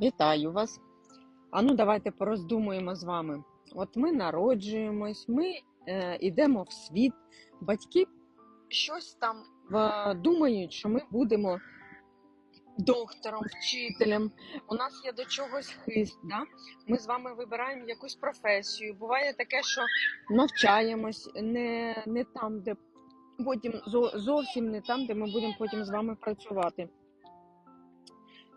Вітаю вас. А ну давайте пороздумуємо з вами. От ми народжуємось, ми е, йдемо в світ, батьки щось там е, думають, що ми будемо доктором, вчителем. У нас є до чогось хист. Да? Ми з вами вибираємо якусь професію. Буває таке, що навчаємось не, не там, де потім зовсім не там, де ми будемо потім з вами працювати.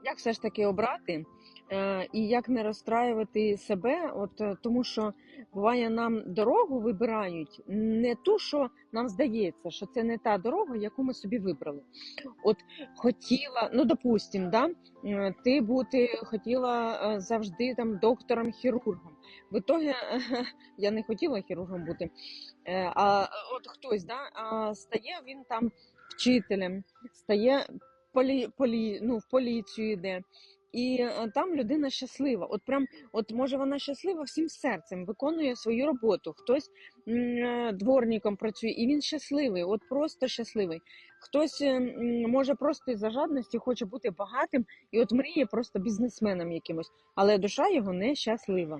Як все ж таки обрати е, і як не розстраювати себе? От е, тому, що буває, нам дорогу вибирають не ту, що нам здається, що це не та дорога, яку ми собі вибрали. От хотіла, ну допустим, да, е, ти бути хотіла завжди там доктором-хірургом. В ітогі я не хотіла хірургом бути. А от хтось да, стає він там вчителем, стає полі, полі, ну, в поліцію йде. І е, там людина щаслива. От прям, от може вона щаслива всім серцем, виконує свою роботу. Хтось е, дворником працює, і він щасливий, от просто щасливий. Хтось е, може просто із-за жадності хоче бути багатим і от мріє просто бізнесменом якимось, але душа його не щаслива.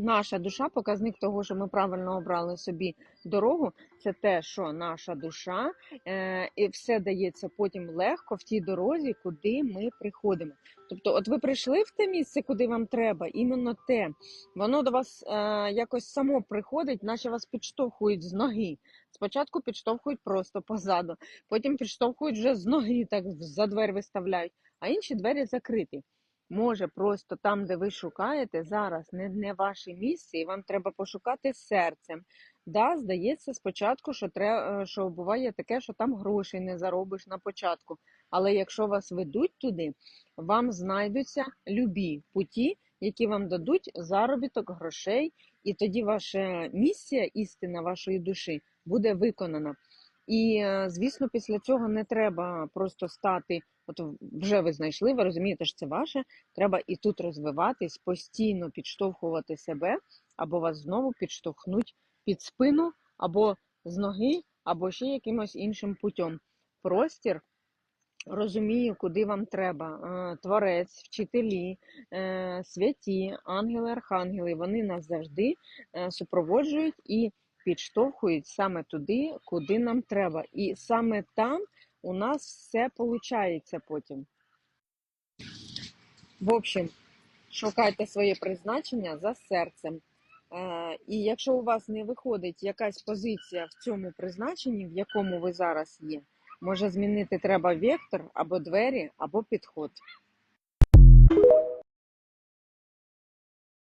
Наша душа, показник того, що ми правильно обрали собі дорогу, це те, що наша душа, е, і все дається потім легко в тій дорозі, куди ми приходимо. Тобто, от ви прийшли в те місце, куди вам треба, іменно те, воно до вас е, якось само приходить, наче вас підштовхують з ноги. Спочатку підштовхують просто позаду, потім підштовхують вже з ноги, так за двері виставляють, а інші двері закриті. Може, просто там, де ви шукаєте, зараз не, не ваше місце, і вам треба пошукати серцем. Да, здається, спочатку, що треба, що буває таке, що там грошей не заробиш на початку. Але якщо вас ведуть туди, вам знайдуться любі путі, які вам дадуть заробіток грошей, і тоді ваша місія, істина вашої душі буде виконана. І, е, звісно, після цього не треба просто стати. От вже ви знайшли, ви розумієте, що це ваше. Треба і тут розвиватись, постійно підштовхувати себе, або вас знову підштовхнуть під спину, або з ноги, або ще якимось іншим путем. Простір розумію, куди вам треба. Е, Творець, вчителі, е, святі, ангели, архангели, вони нас завжди супроводжують і підштовхують саме туди, куди нам треба. І саме там у нас все виходить потім. В общем, шукайте своє призначення за серцем. Е, І якщо у вас не виходить якась позиція в цьому призначенні, в якому ви зараз є, може змінити треба вектор або двері, або підход.